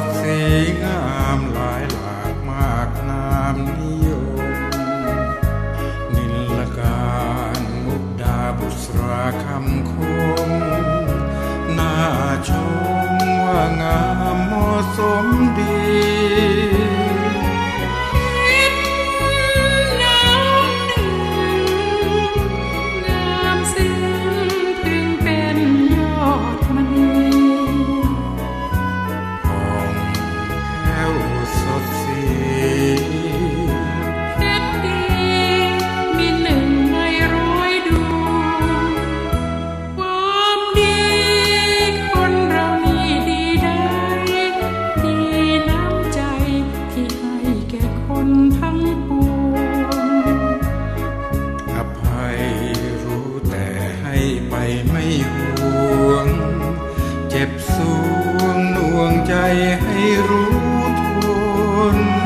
ดสีงามหลายหลากมากนามนิยม นิลการมุกดาบุษราคำคม ให้รู้ทน